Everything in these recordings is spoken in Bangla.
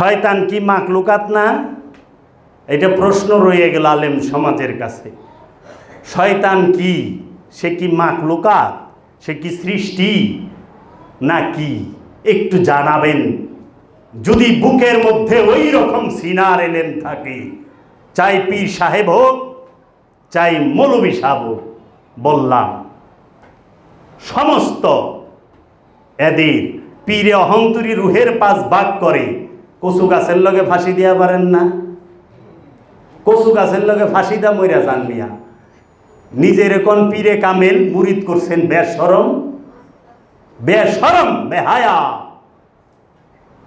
শয়তান কি মাকলুকাত না? এটা প্রশ্ন রয়ে গেল আলেম সমাজের কাছে। শয়তান কি? সে কি মাকলুকাত? সে কি সৃষ্টি? না কি? একটু জানাবেন। যদি বুকের মধ্যে ওই রকম সিনার এলেন থাকে চাই পীর সাহেব হোক চাই মৌলবী সাহেব হোক, বললাম সমস্ত এদের পীরে অহন্তরী রুহের পাশ বাগ করে কচু গাছের লগে ফাঁসি দিয়া পারেন না। কচু গাছের লগে ফাঁসি দা মইরা যান মিয়া নিজের কোন পীরে কামেল মুরিদ করছেন বেসরম বেসরম বেহায়া।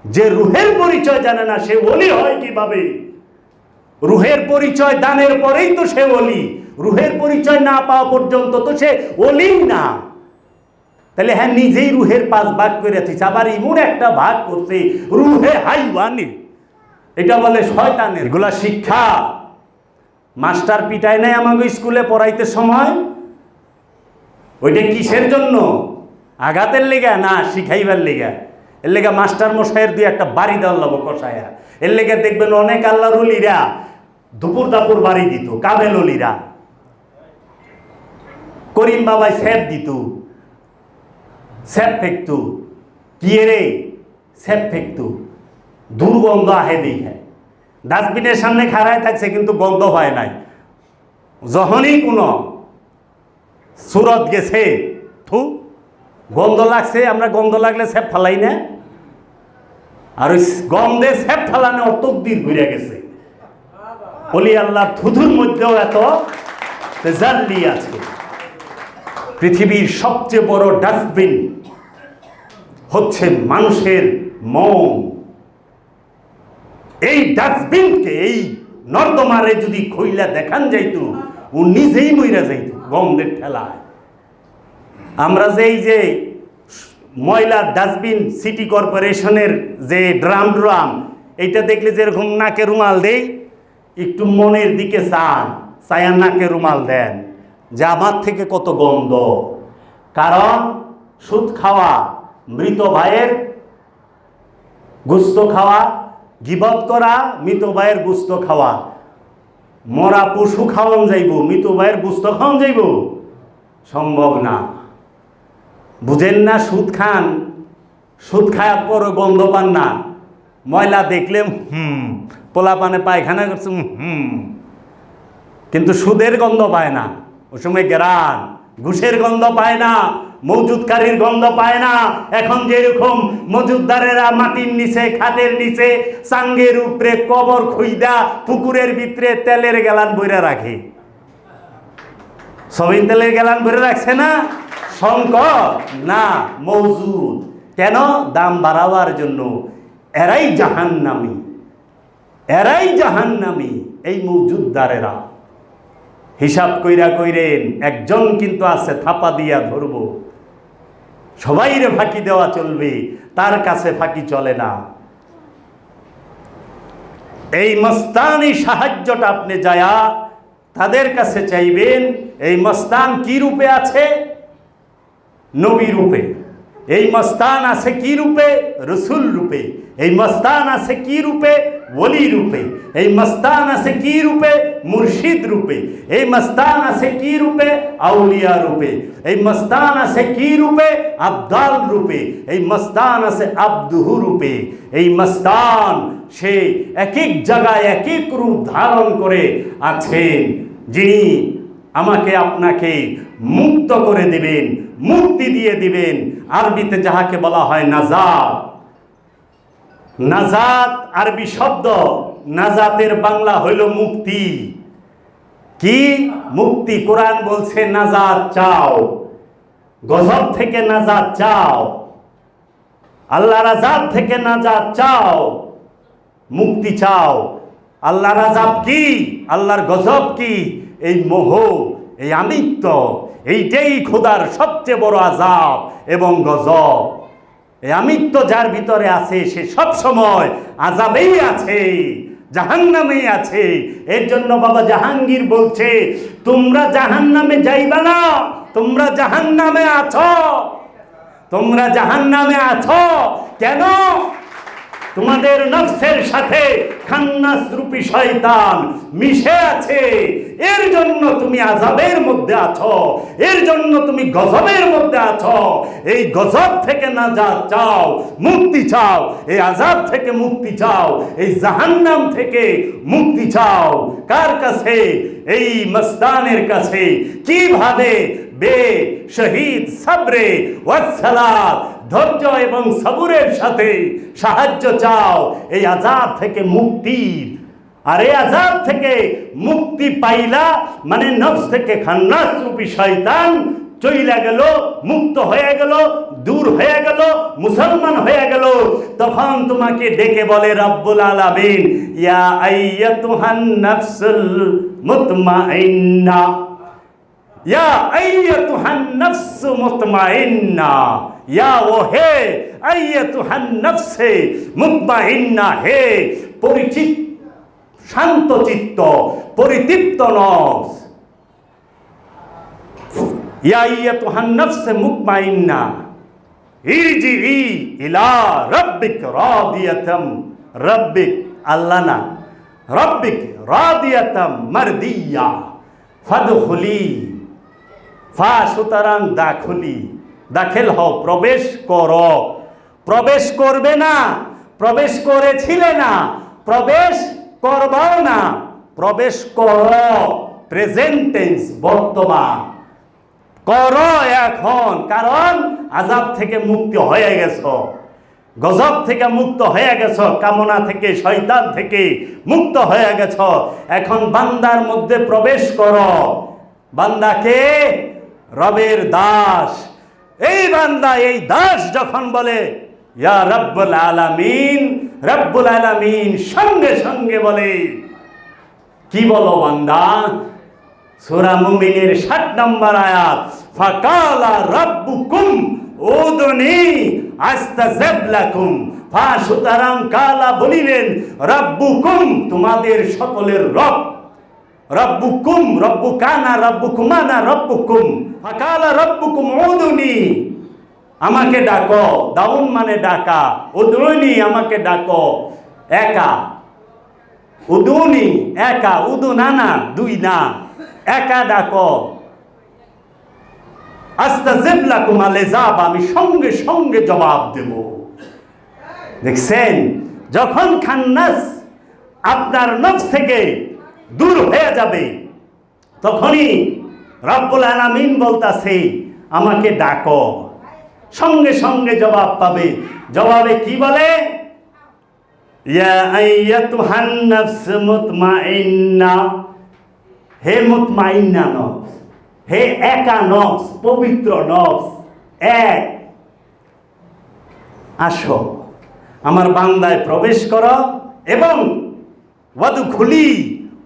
যে রুহের পরিচয় জানে না, সে ওলি হয় কীভাবে? রুহের পরিচয় দানের পরেই তো সে অলি। রুহের পরিচয় না পাওয়া পর্যন্ত তো সে ওলি না। তাহলে হ্যাঁ নিজেই রুহের পাঁচ ভাগ করে দিচ্ছে আবার ইমন একটা ভাগ করছে রুহে হাইওয়ানি। এটা বলে শয়তানের। এগুলা শিক্ষা। মাস্টার পিটায় নাই আমাকে স্কুলে পড়াইতে সময়? ওইটা কিসের জন্য? আঘাতের লেগা? না শিখাইবার লেগা। এর লেগা মাস্টার মশাইয়ের দুই একটা বাড়ি দেওয়ার লব কষায়া। এর লেগে দেখবেন অনেক আল্লাহর অলিরা দুপুর দাপুর বাড়ি দিত কাবেল অলিরা করিম বাবাই স্যাপ দিত। স্যাপ ফেকতু। কি রে? স্যাপ ফেকতু। দুর্গন্ধ আহে দেখে। ডাস্টবিনের সামনে খাড়ায় থাকছে কিন্তু গন্ধ হয় নাই। যখনই কোনো সুরত গেছে, থু, গন্ধ লাগছে, আমরা গন্ধ লাগলে স্যাপ ফালাই না। আর ওই গন্ধে স্যাপ ফালানো অত দিন ঘুরে গেছে। বলি আল্লাহ থুথুর মধ্যেও এত জাল্লি আছে। পৃথিবীর সবচেয়ে বড় ডাস্টবিন হচ্ছে মানুষের মন। এই ডাস্টবিনকে, এই নর্দমারে যদি খইলা দেখান যাইতো, ও নিজেই মইরা যাইত গন্ধের ঠেলায়। আমরা যে এই যে ময়লার ডাস্টবিন সিটি কর্পোরেশনের যে ড্রাম ড্রাম, এইটা দেখলে যেরকম নাকে রুমাল দেই, একটু মনের দিকে চান, চায়া নাকে রুমাল দেন। যে আমার থেকে কত গন্ধ। কারণ সুদ খাওয়া, মৃত ভাইয়ের গুস্ত খাওয়া, গিবত করা, মৃত ভাইয়ের গুস্ত খাওয়া। মরা পশু খাওয়ান যাইব, মৃত ভাইয়ের গুস্ত খাওয়ান যাইব। সম্ভব না। বুঝেন না সুদ খান, সুদ খাওয়ার পরও গন্ধ পান না। ময়লা দেখলে, হুম পোলা পানে পায়খানা করছে হুম। কিন্তু সুদের গন্ধ পায় না। ওই সময় গ্রান, ঘুষের গন্ধ পায় না, মজুদকারীর গন্ধ পায় না। এখন যেরকম মজুদদারেরা মাটির নিচে, খাটের নিচে, চাঙ্গের উপরে কবর খুইদা পুকুরের ভিতরে তেলের গেলান বইরা রাখে। সবিন তেলের গেলান ভরে রাখছে না? সংকট না, মজুদ। কেন? দাম বাড়াবার জন্য। এরাই জাহান্নামি। এরাই জাহান্নামি, এই মজুদদারেরা। হিসাব কইরা কইরেন, একজন কিন্তু আছে, থাপা দিয়া ধরব। সবাইরে ফাঁকি দেওয়া চলবে, তার কাছে ফাঁকি চলে না। এই মস্তানি সাহায্যটা আপনি যায়া তাদের কাছে চাইবেন, এই মস্তান কি রূপে আছে? নবী রূপে। এই মস্তান আছে কি রূপে? রসুল রূপে। এই মস্তান আছে কি রূপে? ওলি রূপে। এই মস্তান আছে কি রূপে? মুর্শিদ রূপে। এই মস্তান আছে কি রূপে? আউলিয়া রূপে। এই মস্তান আছে কি রূপে? আবদাল রূপে। এই মস্তান আছে আব্দুহু রূপে। এই মস্তান সে এক এক জায়গায় এক এক রূপ ধারণ করে আছেন। যিনি আমাকে আপনাকে মুক্ত করে দিবেন, মুক্তি দিয়ে দিবেন। আরবিতে যাহাকে বলা হয় নাজাত। নাজাত আরবি শব্দ। নাজাতের বাংলা হইল মুক্তি। কি? মুক্তি কোরআন বলছে নাজাত চাও। গজব থেকে নাজাত চাও। আল্লাহ রাজাব থেকে নাজাত চাও। মুক্তি চাও। আল্লাহ রাজাব কি? আল্লাহর গজব কি? এই মোহ, এই আমিত্ব, এইটাই খোদার সবচেয়ে বড় আজাব এবং গজব। এই আমিত্ব যার ভিতরে আছে, সে সব সময় আজাবেই আছে। জাহান্নামেই আছে। এর জন্য বাবা জাহাঙ্গীর বলছে, তোমরা জাহান্নামে যাইবা না, তোমরা জাহান্নামে আছো। তোমরা জাহান্নামে আছো? কেন? তোমাদের নফসের সাথে খান্নাস রূপী শয়তান মিশে আছে। এর জন্য তুমি আজাবের মধ্যে আছো। এর জন্য তুমি গজবের মধ্যে আছো। এই গজব থেকে না যা চাও, মুক্তি চাও। এই আজাব থেকে মুক্তি চাও। এই জাহান্নাম থেকে মুক্তি চাও। কার কাছে? এই মস্তানের কাছে। কীভাবে? বে শহীদ সাবরে ওয়াসালাত ধৈর্য এবং সবুরের সাথে সাহায্য চাও। এই আজাব থেকে মুক্তির আর এই আজাব থেকে মুক্তি পাইলা মানে নফস থেকে খান্নাস রূপী শয়তান চইলা গেল, মুক্ত হয়ে গেল, দূর হয়ে গেল, মুসলমান হয়ে গেল। তখন তোমাকে ডেকে বলে, রব্বুল আলামিন, ইয়া আইয়াতুহান নাফসুল মুতমাইন্না। শান্ত চিত্ত পরিতৃপ্ত নফস ফা, সুতরাং দাখুলি দাখিল হও, প্রবেশ কর। প্রবেশ করবে না, প্রবেশ করেছিলে না, প্রবেশ করবাও না। প্রবেশ কর প্রেজেন্টেন্স বর্তমান। কর এখন, কারণ আজাব থেকে মুক্তি হয়ে গেছ। গজব থেকে মুক্ত হয়ে গেছ, কামনা থেকে, শয়তান থেকে মুক্ত হয়ে গেছ। এখন বান্দার মধ্যে প্রবেশ কর। বান্দাকে রবের দাস। এই বান্দা, এই দাস যখন বলে, ইয়া রব্বুল আলামিন রব্বুল আলামিন সঙ্গে সঙ্গে বলে, কি বলো বান্দা? সূরা মুমিনের 60 নম্বর আয়াত, ফাকালা রাব্বুকুম উদুনি আস্তাজাব লাকুম ফা সুতরাং কালা বলিলেন রাব্বুকুম তোমাদের সকলের রব রব্বুকুম, রব্বুকানা, রব্বুকুমানা, রব্বুকুম। ফাকালা রব্বুকুম, উদুনি। আমাকে ডাকো দাউন মানে ডাকা। উদুনি, আমাকে ডাকো। একা। উদুনি, একা। উদু না না দুই না। একা ডাকো। আস্তাজিবলা কুমালে যাব আমি সঙ্গে সঙ্গে জবাব দেব। দেখছেন? যখন খান্নাস আপনার নফস থেকে দূর হয়ে যাবে। তখনই রব্বুল আলামিন বলতাছে, আমাকে ডাকো। সঙ্গে সঙ্গে জবাব পাবে। জবাবে কি বলে? হে মুতমাইন্না নফস, হে একা নফস, পবিত্র নফস, এক। আসো, আমার বান্দায় প্রবেশ করো এবং ওয়াদু খুলি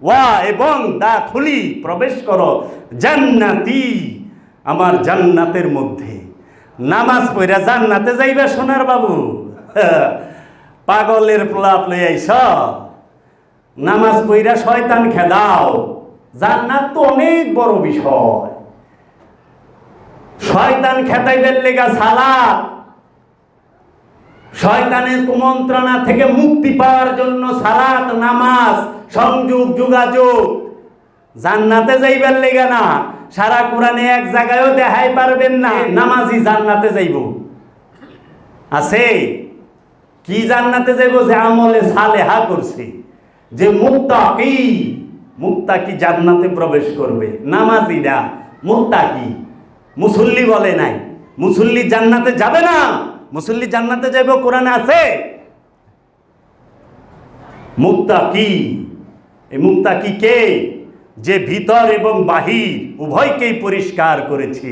ওয়া এবং দা খুলি, প্রবেশ করো জান্নাতি, আমার জান্নাতের মধ্যে। নামাজ পড়া জান্নাতে যাইবে সোনার বাবু। পাগলের প্রলাপ লই আইস। নামাজ পইরা শয়তান খেদাও। জান্নাত তো অনেক বড় বিষয়। শয়তান খেতাইবের লেগা সালাত। শয়তানের কুমন্ত্রণা থেকে মুক্তি পাওয়ার জন্য সালাত, নামাজ সংযোগ, যোগাযোগ। জান্নাতে যাইবার লেগে না, সারা কোরআনে এক জায়গায়ও দেখাই পারবেন না নামাজি জান্নাতে যাইব। আছে? কি জান্নাতে যাইব যে আমলে সালেহা করছে? যে মুক্তাকি মুক্তাকি জান্নাতে প্রবেশ করবে। নামাজিরা মুক্তাকি মুসল্লি বলে নাই, মুসল্লি জান্নাতে যাবে না। মুসল্লি জান্নাতে যাইব, কোরআনে আছে? মুক্তাকি এই মুক্তাকি কে যে ভিতর এবং বাহির উভয়কেই পরিষ্কার করেছে।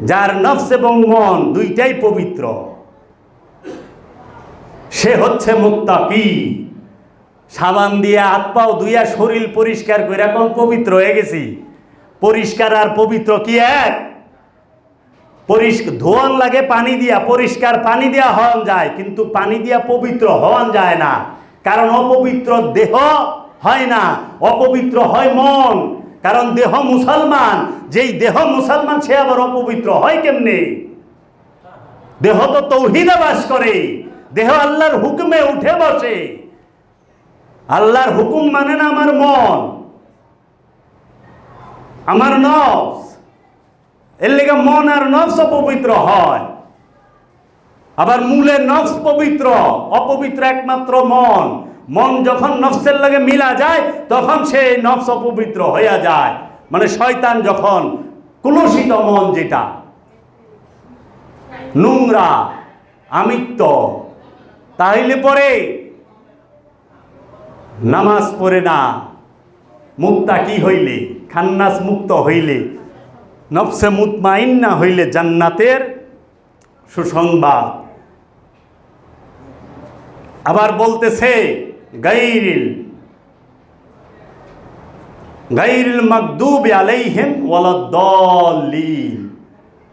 যার নফস এবং মন দুইটাই পবিত্র। সে হচ্ছে মুক্তাকি সাবান দিয়ে হাত পাও দুইয়া শরীর পরিষ্কার করে এখন পবিত্র হয়ে গেছি। পরিষ্কার আর পবিত্র কি এক? পরিষ্কার ধোয়ান লাগে পানি দিয়া, পরিষ্কার পানি দিয়া হওয়ান যায়, কিন্তু পানি দিয়া পবিত্র হওয়ান যায় না। কারণ অপবিত্র দেহ হয় না, অপবিত্র হয় মন। কারণ দেহ মুসলমান, যেই দেহ মুসলমান, সে আবার অপবিত্র হয় কেমনে? দেহ তো তৌহিদে বাস করে। দেহ আল্লাহর হুকুমে উঠে বসে। আল্লাহর হুকুম মানে না আমার মন। আমার নফস। এর লেগে মন আর নফস অপবিত্র হয়। আবার মূলের নফস পবিত্র, অপবিত্র একমাত্র মন। মন যখন নফসের লাগে মিলা যায়, তখন সে নফস অপবিত্র হইয়া যায়। মানে শয়তান যখন কুলসিত মন যেটা, নোংরা আমিত্ব তাইলে পরে নামাজ পড়ে না, মুক্তা কি হইলে? খান্নাস মুক্ত হইলে, নফসে মুতমাইন না হইলে জান্নাতের সুসংবাদ। আবার বলতেছে গাইরিল গাইরিল মাকদুব আলাইহিম ওয়ালাদ্দাল্লিন।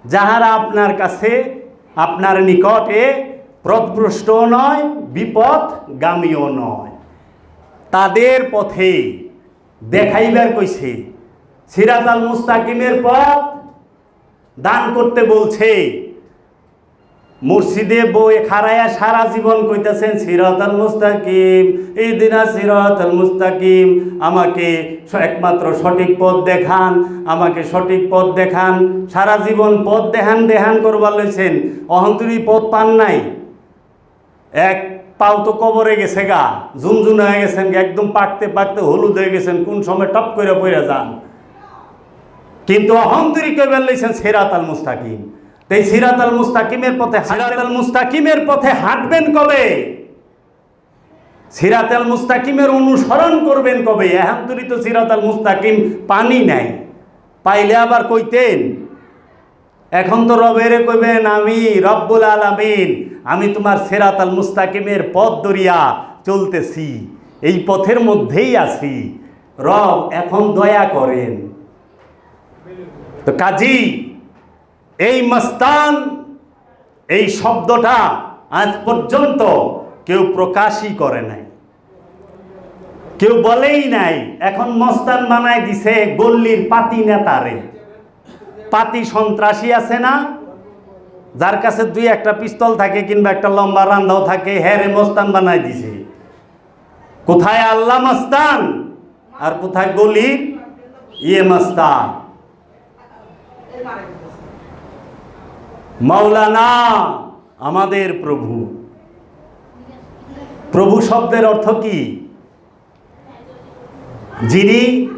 যাহারা আপনার কাছে, আপনার নিকটে প্রদভ্রষ্ট নয় বিপদ বিপদগামীও নয়। তাদের পথে দেখাইবার কইছে সিরাত আল মুস্তাকিমের পথ দান করতে বলছে মসজিদে বই খারায়া সারা জীবন কইতেছেন সিরাত আল মুস্তাকিম, এই দিনা সিরাত আল মুস্তাকিম, আমাকে একমাত্র সঠিক পথ দেখান, আমাকে সঠিক পথ দেখান। সারা জীবন পথ দেখান দেখান করবার লইছেন অহন্তরী পথ পান নাই। এক পাও তো কবরে গেছে গা ঝুনঝুন হয়ে গেছেন একদম পাকতে পাকতে হলুদ হয়ে গেছেন, কোন সময় টপ করে পড়ে যান। কিন্তু অহন্তরী কইবার লইছেন সিরাত আল মুস্তাকিম। তো এই সিরাত আল মুস্তাকিমের পথে সিরাত আল মুস্তাকিমের পথে হাঁটবেন কবে? সিরাত আল মুস্তাকিমের অনুসরণ করবেন কবে? এহান্তরি তো সিরাত আল মুস্তাকিম পানি নাই। পাইলে আবার কইতেন এখন তো রবেরে কইবেন আমি রব্বুল আলামিন আমি তোমার সেরাত আল মুস্তাকিমের পথ দরিয়া চলতেছি এই পথের মধ্যেই আছি। রব এখন দয়া করেন। তো কাজী এই মস্তান, এই শব্দটা আজ পর্যন্ত কেউ প্রকাশই করে নাই। কেউ বলেই নাই, এখন মস্তান বানাই দিছে গল্লির পাতি নেতারে। পাতি সন্ত্রাসী আছে না? যার কাছে দুই একটা পিস্তল থাকে কিংবা একটা লম্বা রান্দাও থাকে হ্যারে মস্তান বানাই দিছে। কোথায় আল্লাহ মস্তান? আর কোথায় গলির? ইয়ে মস্তান। মাওলানা আমাদের প্রভু। প্রভু শব্দের অর্থ কি? যিনি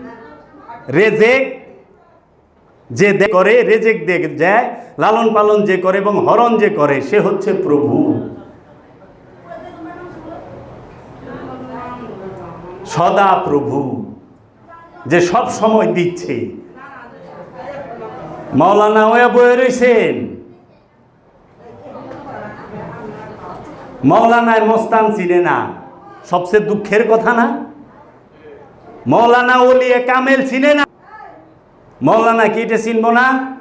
রেজেক যে দে- করে, রেজেক দে যায়, লালন পালন যে করে এবং হরণ যে করে, সে হচ্ছে প্রভু। সদা প্রভু, যে সব সময় দিচ্ছে। মাওলানা ওয়া বয়ে রয়েছেন মৌলানায় মস্তান চিনে না। সবচেয়ে দুঃখের কথা না? মৌলানা ওলিয়ে কামেল চিনে না? মৌলানা কি এটা চিনব না?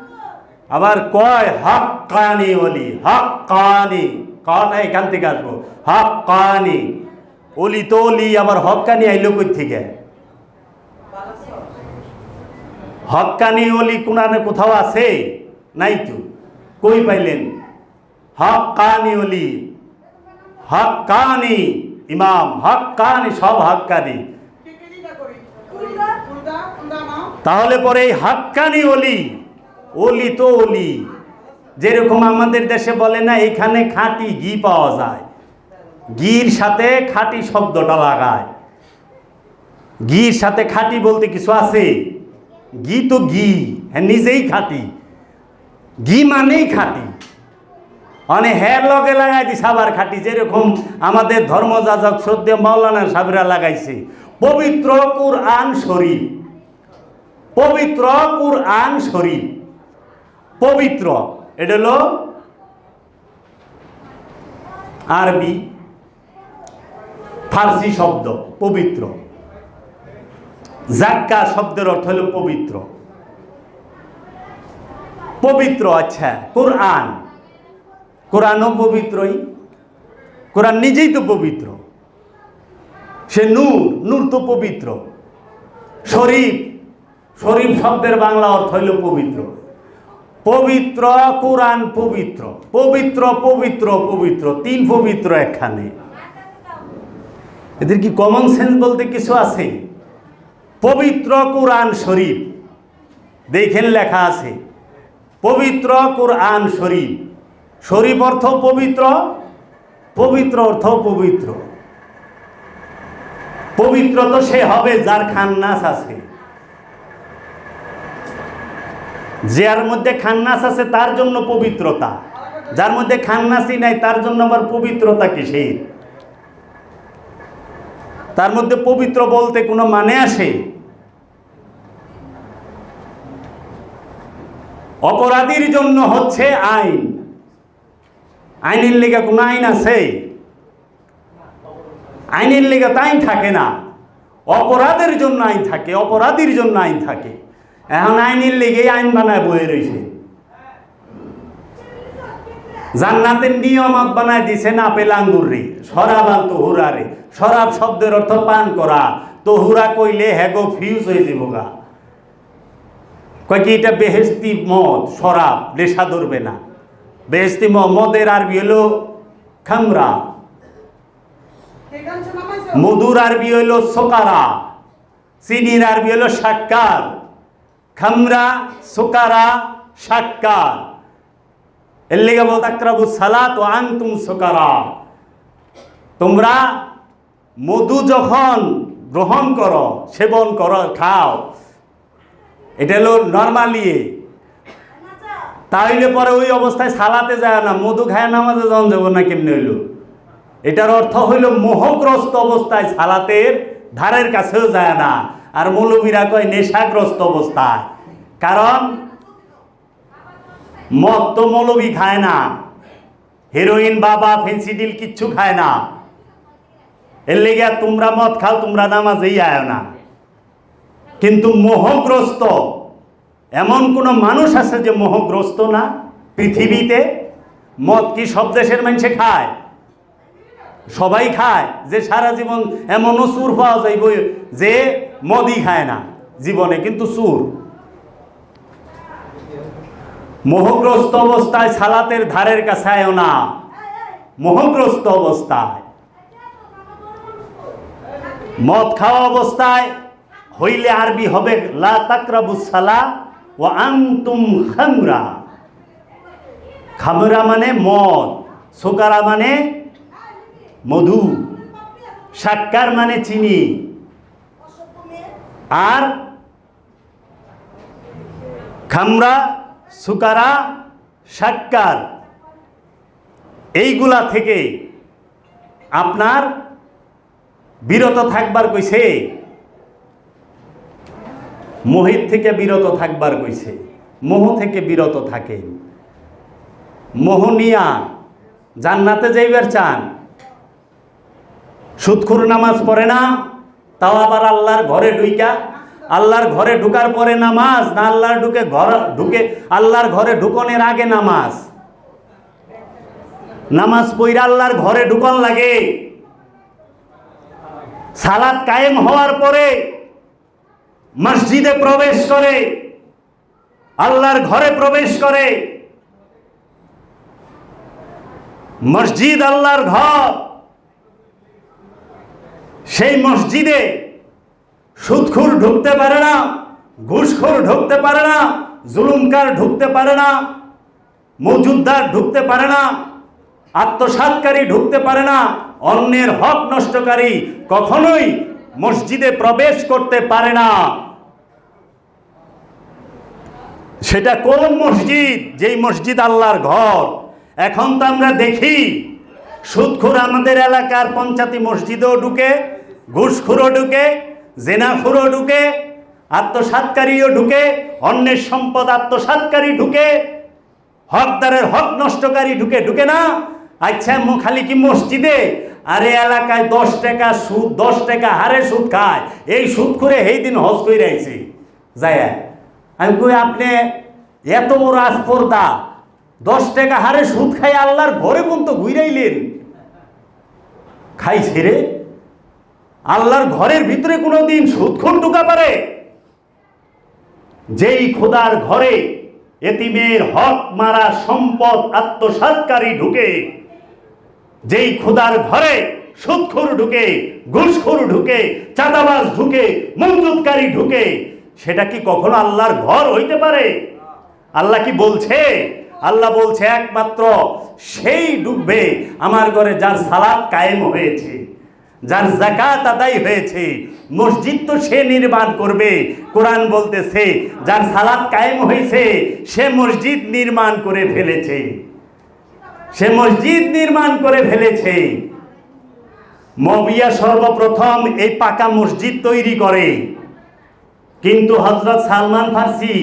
আবার কয় হক কানি ওলি হক কানি কটা এখান থেকে আসব। হক কানি ওলি তো ওলি, আবার হক কানি আইলো কই থেকে? হক্কানি অলি কোনানে কোথাও আছে? নাই তো। কই পাইলেন? হক্কানি অলি হক্কানি ইমাম হক্কানি সব হক্কানি তাহলে পরে এই হাক্কানি অলি অলি তো অলি। যেরকম আমাদের দেশে বলে না, এখানে খাঁটি ঘি পাওয়া যায়। ঘির সাথে খাঁটি শব্দটা লাগায়। ঘির সাথে খাঁটি বলতে কিছু আছে? ঘি তো ঘি হ্যাঁ নিজেই খাঁটি। ঘি মানেই খাঁটি। মানে হ্যার লগে লাগাই দিস আবার খাটি। যেরকম আমাদের ধর্মযাজক সদ্য মাওলানা সাহেবরা লাগাইছে, পবিত্র কুরআন শরীফ। পবিত্র কুরআন শরীফ। পবিত্র। এটা হলো আরবি ফার্সি শব্দ, পবিত্র। জাক্কা শব্দের অর্থ হলো পবিত্র। পবিত্র আচ্ছা কোরআন। কোরআনও পবিত্রই। কোরআন নিজেই তো পবিত্র। সে নূর নূর তো পবিত্র। শরীফ শরীফ শব্দের বাংলা অর্থ হইল পবিত্র। পবিত্র কোরআন পবিত্র। পবিত্র পবিত্র পবিত্র। তিন পবিত্র একখানে। এদের কি কমন সেন্স বলতে কিছু আছে? পবিত্র কোরআন শরীফ। দেখেন লেখা আছে। পবিত্র কোরআন শরীফ। শরীফ অর্থ পবিত্র পবিত্র অর্থ পবিত্র। পবিত্র তো সে হবে যার খান্নাস আছে। যার মধ্যে খান্নাস আছে তার জন্য পবিত্রতা। যার মধ্যে খান্নাসই নাই তার জন্য আবার পবিত্রতা কিসের? তার মধ্যে পবিত্র বলতে কোনো মানে আসে? অপরাধীর জন্য হচ্ছে আইন। আইনের লেগে কোনো আইন আছে? আইনের লেগে তো আইন থাকে না। অপরাধের জন্য আইন থাকে, অপরাধীর জন্য আইন থাকে। এখন আইনের লেগে আইন বানায় বয়ে রয়েছে। জান্নাতের নিয়মত বানায় দিছে না আপেল আঙ্গুর রে, শরাব আর তহুরা রে। শরাব শব্দের অর্থ পান করা। তহুরা কইলে হ্যাগো ফিউজ হয়ে যাব গা। কয় কি এটা বেহেস্তি মদ, শরাব, নেশা ধরবে না। বেহেস্তি ম- মদের আরবি হলো খামরা। মধুর আরবি হলো সোকারা। চিনির আরবি হলো সাক্কার। খামরা, সোকারা, সাক্কার। এর লেগে আক্রাবু সালাত ও আনতুম সোকারা। তোমরা মধু যখন গ্রহণ করো, সেবন করো, খাও। এটা হলো নর্মালি। তাইলে পরে ওই অবস্থায় সালাতে যায় না, মধু খায় নামাজে জন যাব না কেমনি হইল? এটার অর্থ হইল মোহগ্রস্ত অবস্থায় সালাতের ধারের কাছেও যায় না, আর মৌলবীরা কয় নেশাগ্রস্ত অবস্থায়। কারণ মদ তো মৌলবী খায় না, হেরোইন, বাবা ফেন্সিডিল কিচ্ছু খায় না। এর লেগে তোমরা মদ খাও, তোমরা নামাজেই আয় না। কিন্তু মোহগ্রস্ত এমন কোনো মানুষ আছে যে মোহগ্রস্ত না? পৃথিবীতে মদ কি সব দেশের মানুষে খায়? সবাই খায়। যে সারা জীবন এমনও সুর পাওয়া যাইব যে মদই খায় না জীবনে, কিন্তু সুর মোহগ্রস্ত অবস্থায় সালাতের ধারের কাছে আয়ও না। মোহগ্রস্ত অবস্থায়। মদ খাওয়া অবস্থায় হইলে আরবি হবে লা তাকরাবুস সালা ও আনতুম খামরা। খামরা মানে মদ সুকারা মানে মধু, সাক্কার মানে চিনি। আর খামরা সুকারা সাক্কার, এইগুলা থেকে আপনার বিরত থাকবার কইছে। মোহিত থেকে বিরত থাকবার কইছে। মোহ থেকে বিরত থাকেন মোহনিয়া, জান্নাতে যাইবার চান। সুৎখুর নামাজ পড়ে না, তাও আবার আল্লাহর ঘরে ঢুইকা। আল্লাহর ঘরে ঢুকার পরে নামাজ, না আল্লাহর ঢুকে ঘর, ঢুকে আল্লাহর ঘরে ঢুকনের আগে নামাজ। নামাজ পইরা আল্লাহর ঘরে ঢুকন লাগে। সালাদ কায়েম হওয়ার পরে মসজিদে প্রবেশ করে, আল্লাহর ঘরে প্রবেশ করে। মসজিদ আল্লাহর ঘর। সেই মসজিদে সুদখুর ঢুকতে পারে না, ঘুষখোর ঢুকতে পারে না, জুলুমকার ঢুকতে পারে না, মজুদ্দার ঢুকতে পারে না আত্মসাৎকারী ঢুকতে পারে না, অন্যের হক নষ্টকারী কখনোই মসজিদে প্রবেশ করতে পারে না। সেটা কোন মসজিদ? যেই মসজিদ আল্লাহর ঘর। এখন তো আমরা দেখি, সুদখুর আমাদের এলাকার পঞ্চায়েতি মসজিদেও ঢুকে, ঘুষখুরও ঢুকে, জেনাখুরও ঢুকে আত্মসাৎকারীও ঢুকে, অন্যের সম্পদ আত্মসাৎকারী ঢুকে, হকদারের হক নষ্টকারী ঢুকে ঢুকে না। আচ্ছা মো খালি কি মসজিদে? আরে এলাকায় দশ টাকা সুদ, দশ টাকা হারে সুদ খায়। এই সুদ করে এই দিন হজ করে আইছি। যায় আমি কই, আপনি এত বড় আসপর্দা দশ টাকা হারে সুদ খাই আল্লাহর ঘরে পর্যন্ত ঘুরাইলেন খাইছে রে। আল্লাহর ঘরের ভিতরে কোনো দিন সুদক্ষণ ঢুকা পারে। যেই খোদার ঘরে এতিমের হক মারা সম্পদ আত্মসাৎকারী ঢুকে যেই খুদার ঘরে সুদখোর ঢুকে, ঘুষখোর ঢুকে, চাঁদাবাজ ঢুকে মজুদকারী ঢুকে, সেটা কি কখনো আল্লাহর ঘর হইতে পারে? আল্লাহ কি বলছে? আল্লাহ বলছে একমাত্র সেই ডুববে আমার ঘরে যার সালাদ কায়েম হয়েছে, যার জাকাত আদায় হয়েছে। মসজিদ তো সে নির্মাণ করবে, কোরআন বলতেছে, যার সালাদ কায়েম হয়েছে সে মসজিদ নির্মাণ করে ফেলেছে। সে মসজিদ নির্মাণ করে ফেলেছে। মবিয়া সর্বপ্রথম এই পাকা মসজিদ তৈরি করে। কিন্তু হজরত সালমান ফার্সি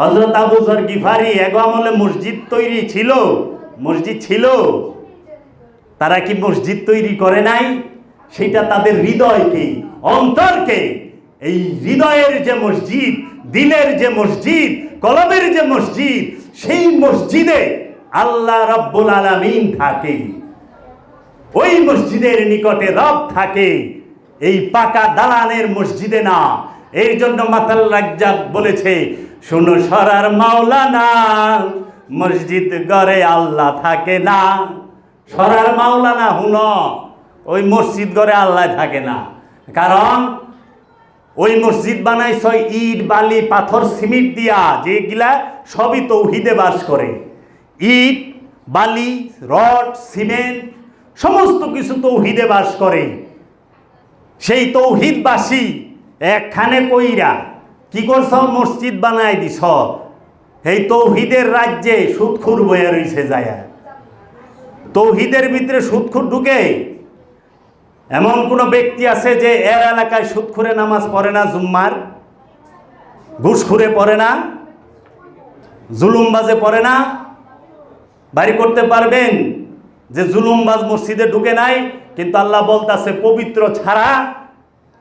হজরত আবু জর গিফারি এগো আমলে মসজিদ তৈরি ছিল, মসজিদ ছিল। তারা কি মসজিদ তৈরি করে নাই? সেটা তাদের হৃদয়কে, অন্তরকে, এই হৃদয়ের যে মসজিদ, দিলের যে মসজিদ কলমের যে মসজিদ, সেই মসজিদে আল্লাহ রব্বুল আলামিন থাকে। ওই মসজিদের নিকটে রব থাকে। এই পাকা দালানের মসজিদে না। এই জন্য মাতাল রাজ্জাক বলেছে, শোনো সরার মাওলানা, মসজিদ গড়ে আল্লাহ থাকে না। সরার মাওলানা হুন, ওই মসজিদ গড়ে আল্লাহ থাকে না। কারণ, ওই মসজিদ বানাইছ ইট, বালি, পাথর, সিমেন্ট দিয়া, যেগুলা সবই তৌহিদে বাস করে। ইট, বালি, রড, সিমেন্ট, সমস্ত কিছু তৌহিদে বাস করে। সেই তৌহিদবাসী একখানে কইরা কি করছ? মসজিদ বানাই দিছ। এই তৌহিদের রাজ্যে সুদখুর বয়ে রইছে যায়। তৌহিদের ভিতরে সুদখুর ঢুকে এমন কোনো ব্যক্তি আছে যে এর এলাকায় সুদখুরে নামাজ পড়ে না, জুম্মার, ঘুষখুরে পড়ে না, জুলুমবাজে পড়ে না বাড়ি করতে পারবেন যে জুলুমবাজ মসজিদে ঢুকে নাই, কিন্তু আল্লাহ বলতাছে, পবিত্র ছাড়া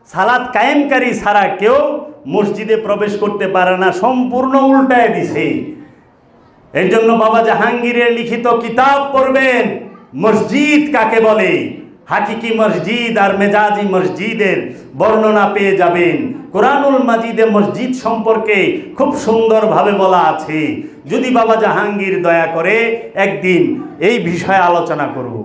সালাদ কায়েমকারী ছাড়া কেউ মসজিদে প্রবেশ করতে পারে না, সম্পূর্ণ উল্টায় দিছে। এর জন্য বাবা জাহাঙ্গীরের লিখিত কিতাব পড়বেন, মসজিদ কাকে বলে? হাকিকি মসজিদ আর মেজাজি মসজিদের বর্ণনা পেয়ে যাবেন। কোরআনুল মাজিদে মসজিদ সম্পর্কে খুব সুন্দরভাবে বলা আছে। যদি বাবা জাহাঙ্গীর দয়া করে একদিন এই বিষয়ে আলোচনা করব।